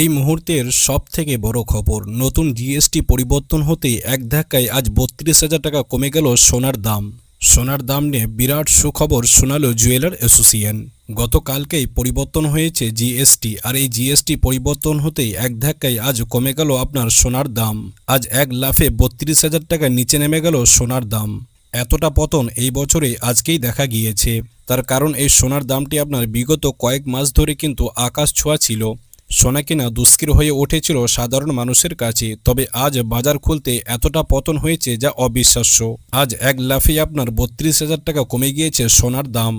এই মুহূর্তের সব থেকে বড় খবর, নতুন জিএসটি পরিবর্তন হতেই এক ধাক্কায় আজ বত্রিশ হাজার টাকা কমে গেল সোনার দাম। সোনার দাম নিয়ে বিরাট সুখবর শোনালো জুয়েলার অ্যাসোসিয়েশন। গতকালকেই পরিবর্তন হয়েছে জিএসটি, আর এই জিএসটি পরিবর্তন হতেই এক ধাক্কায় আজ কমে গেল আপনার সোনার দাম। আজ এক লাফে বত্রিশ হাজার টাকা নিচে নেমে গেল সোনার দাম। এতটা পতন এই বছরে আজকেই দেখা গিয়েছে। তার কারণ এই সোনার দামটি আপনার বিগত কয়েক মাস ধরে কিন্তু আকাশ ছোঁয়া ছিল। সোনা কিনা দুষ্কর হয়ে উঠেছিল সাধারণ মানুষের কাছে, তবে আজ বাজার খুলতে এতটা পতন হয়েছে যা অবিশ্বাস্য। আজ এক লাফে আপনার বত্রিশ হাজার টাকা কমে গিয়েছে সোনার দাম।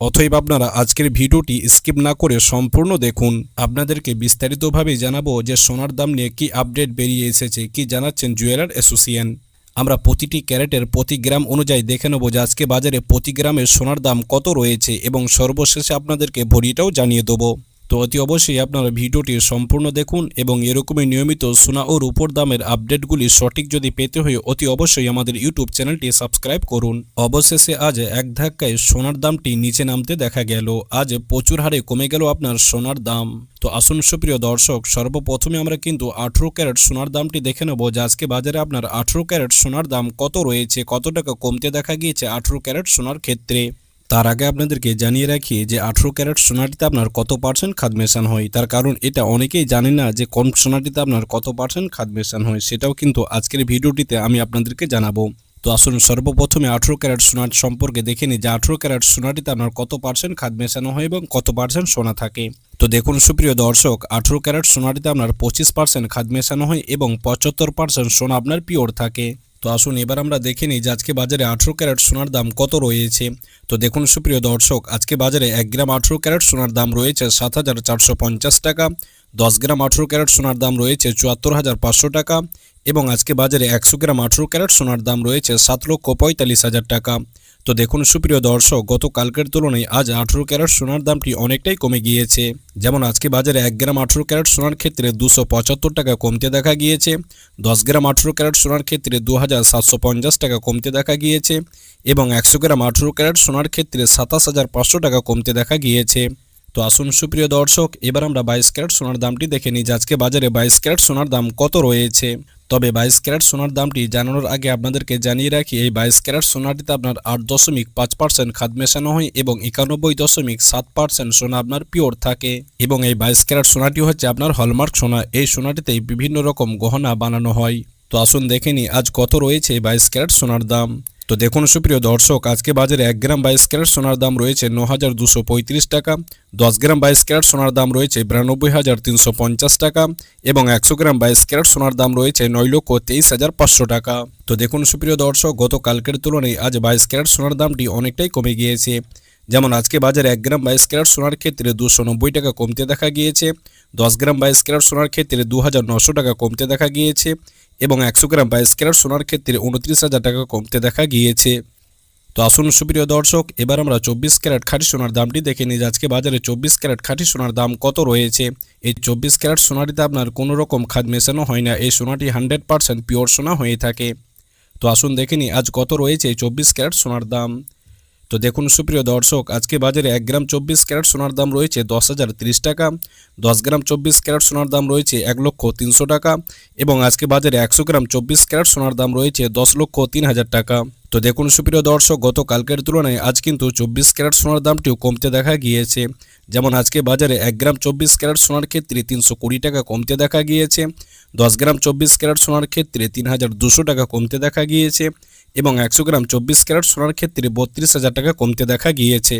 অথবা আপনারা আজকের ভিডিওটি স্কিপ না করে সম্পূর্ণ দেখুন। আপনাদেরকে বিস্তারিতভাবে জানাব যে সোনার দাম নিয়ে কি আপডেট বেরিয়ে এসেছে, কি জানাচ্ছেন জুয়েলার অ্যাসোসিয়েশন। আমরা প্রতিটি ক্যারেটের প্রতি গ্রাম অনুযায়ী দেখে নেব যে আজকে বাজারে প্রতি গ্রামের সোনার দাম কত রয়েছে এবং সর্বশেষে আপনাদেরকে ভরিটাও জানিয়ে দেবো। তো অতি অবশ্যই আপনারা ভিডিওটি সম্পূর্ণ দেখুন এবং এরকমই নিয়মিত সোনা ও রূপোর দামের আপডেটগুলি সঠিক যদি পেতে হয় অতি অবশ্যই আমাদের ইউটিউব চ্যানেলটি সাবস্ক্রাইব করুন। অবশেষে আজ এক ধাক্কায় সোনার দামটি নিচে নামতে দেখা গেল। আজ প্রচুর হারে কমে গেল আপনার সোনার দাম। তো আসুন সুপ্রিয় দর্শক, সর্বপ্রথমে আমরা কিন্তু আঠেরো ক্যারেট সোনার দামটি দেখে নেব। যে আজকে বাজারে আপনার আঠেরো ক্যারেট সোনার দাম কত রয়েছে, কত টাকা কমতে দেখা গিয়েছে আঠেরো ক্যারেট সোনার ক্ষেত্রে? তার আগে আপনাদেরকে জানিয়ে রাখি যে আঠেরো ক্যারেট সোনাটিতে আপনার কত পার্সেন্ট খাদ মেশান হয়? তার কারণ এটা অনেকেই জানে না যে কোন সোনাটিতে আপনার কত পার্সেন্ট খাদ মেশান হয়, সেটাও কিন্তু আজকের ভিডিওটিতে আমি আপনাদেরকে জানাব। তো আসুন সর্বপ্রথমে আঠেরো ক্যারেট সোনার সম্পর্কে দেখে নিই যে আঠেরো ক্যারেট সোনাটিতে আপনার কত পার্সেন্ট খাদ মেশানো হয় এবং কত পার্সেন্ট সোনা থাকে। তো দেখুন সুপ্রিয় দর্শক, আঠেরো ক্যারেট সোনাটিতে আপনার পঁচিশ পার্সেন্ট খাদ মেশানো হয় এবং পঁচাত্তর পার্সেন্ট সোনা আপনার পিওর থাকে। তো আসুন, এবার আমরা দেখে নিই যে আজকে বাজারে আঠেরো ক্যারেট সোনার দাম কত রয়েছে। তো দেখুন, সুপ্রিয় দর্শক, আজকে বাজারে এক গ্রাম আঠেরো ক্যারেট সোনার দাম রয়েছে সাত হাজার চারশো পঞ্চাশ টাকা। দশ গ্রাম আঠেরো ক্যারেট সোনার দাম রয়েছে চুয়াত্তর হাজার পাঁচশো টাকা এবং আজকে বাজারে একশো গ্রাম আঠেরো ক্যারেট সোনার দাম রয়েছে সাত লক্ষ পঁয়তাল্লিশ হাজার টাকা। তো দেখুন, সুপ্রিয় দর্শক, গত কালকের তুলনায় আজ আঠেরো ক্যারেট সোনার দামটি অনেকটাই কমে গিয়েছে। যেমন আজকে বাজারে এক গ্রাম আঠেরো ক্যারেট সোনার ক্ষেত্রে দুশো পঁচাত্তর টাকা কমতে দেখা গিয়েছে, দশ গ্রাম আঠেরো ক্যারেট সোনার ক্ষেত্রে দু হাজার সাতশো পঞ্চাশ টাকা কমতে দেখা গিয়েছে এবং একশো গ্রাম আঠেরো ক্যারেট সোনার ক্ষেত্রে সাতাশ হাজার পাঁচশো টাকা কমতে দেখা গিয়েছে। তো আসুন সুপ্রিয় দর্শক, এবার আমরা বাইশ ক্যারেট সোনার দামটি দেখে নিই। আজকে বাজারে বাইশ ক্যারেট সোনার দাম কত রয়েছে? তবে বাইশ ক্যারেট সোনার দামটি জানানোর আগে আপনাদেরকে জানিয়ে রাখি, এই বাইশ ক্যারেট সোনাটিতে আপনার আট দশমিক পাঁচ পার্সেন্ট খাদ মেশানো হয় এবং একানব্বই দশমিক সাত পার্সেন্ট সোনা আপনার পিওর থাকে। এবং এই বাইশ ক্যারেট সোনাটি হচ্ছে আপনার হলমার্ক সোনা। এই সোনাটিতেই বিভিন্ন রকম গহনা বানানো হয়। তো আসুন দেখে নিই, আজ কত রয়েছে বাইশ ক্যারেট সোনার দাম? তো দেখুন, সুপ্রিয় দর্শক, আজকে বাজারে এক গ্রাম বাইশ ক্যারেট সোনার দাম রয়েছে ন হাজার দুশো পঁয়ত্রিশ টাকা, দশ গ্রাম বাইশ ক্যারেট সোনার দাম রয়েছে বিরানব্বই হাজার তিনশো পঞ্চাশ টাকা এবং একশো গ্রাম বাইশ ক্যারেট সোনার দাম রয়েছে নয় লক্ষ তেইশ হাজার পাঁচশো টাকা। তো দেখুন, সুপ্রিয় দর্শক গত কালকের তুলনায় আজ বাইশ ক্যারেট সোনার দামটি অনেকটাই কমে গিয়েছে। যেমন আজকে বাজারে এক গ্রাম বাইশ ক্যারেট সোনার ক্ষেত্রে দুশো নব্বই টাকা কমতে দেখা গিয়েছে, দশ গ্রাম বাইশ ক্যারেট সোনার ক্ষেত্রে দু হাজার নশো টাকা কমতে দেখা গিয়েছে এবং একশো গ্রাম বাইশ ক্যারেট সোনার ক্ষেত্রে উনত্রিশ হাজার টাকা কমতে দেখা গিয়েছে। তো আসুন সুপ্রিয় দর্শক, এবার আমরা চব্বিশ ক্যারেট খাঁটি সোনার দামটি দেখে নিই আজকে বাজারে চব্বিশ ক্যারেট খাঁটি সোনার দাম কত রয়েছে। এই চব্বিশ ক্যারেট সোনাটিতে আপনার কোনো রকম খাদ মেশানো হয় না, এই সোনাটি হান্ড্রেড পার্সেন্ট পিওর সোনা হয়ে থাকে। তো আসুন দেখে নিই আজ কত রয়েছে এই চব্বিশ ক্যারেট সোনার দাম। তো দেখুন, সুপ্রিয় দর্শক, আজকে বাজারে এক গ্রাম চব্বিশ ক্যারেট সোনার দাম রয়েছে দশ হাজার তিরিশ টাকা, দশ গ্রাম চব্বিশ ক্যারেট সোনার দাম রয়েছে এক লক্ষ তিনশো টাকা এবং আজকে বাজারে একশো গ্রাম চব্বিশ ক্যারেট সোনার দাম রয়েছে দশ লক্ষ তিন হাজার টাকা। তো দেখুন, সুপ্রিয় দর্শক গত কালকের তুলনায় আজ কিন্তু চব্বিশ ক্যারেট সোনার দামটিও কমতে দেখা গিয়েছে। যেমন আজকে বাজারে এক গ্রাম চব্বিশ ক্যারেট সোনার ক্ষেত্রে তিনশো কুড়ি টাকা কমতে দেখা গিয়েছে। দশ গ্রাম চব্বিশ ক্যারেট সোনার ক্ষেত্রে তিন হাজার দুশো টাকা কমতে দেখা গিয়েছে এবং একশো গ্রাম চব্বিশ ক্যারেট সোনার ক্ষেত্রে বত্রিশ হাজার টাকা কমতে দেখা গিয়েছে।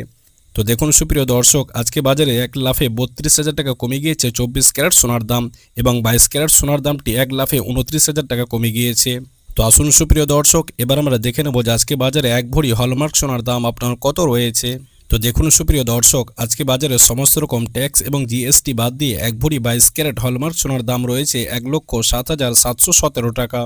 তো দেখুন সুপ্রিয় দর্শক, আজকে বাজারে এক লাফে বত্রিশ হাজার টাকা কমে গিয়েছে চব্বিশ ক্যারেট সোনার দাম এবং বাইশ ক্যারেট সোনার দামটি এক লাফে উনত্রিশ হাজার টাকা কমে গিয়েছে। তো আসুন সুপ্রিয় দর্শক, এবার আমরা দেখে নেব যে আজকে বাজারে এক ভরি হলমার্ক সোনার দাম আপনার কত রয়েছে। তো দেখুন সুপ্রিয় দর্শক, আজকে বাজারে সমস্ত রকম ট্যাক্স এবং জিএসটি বাদ দিয়ে এক ভরি বাইশ ক্যারেট হলমার্ক সোনার দাম রয়েছে এক লক্ষ সাত হাজার সাতশো সতেরো টাকা।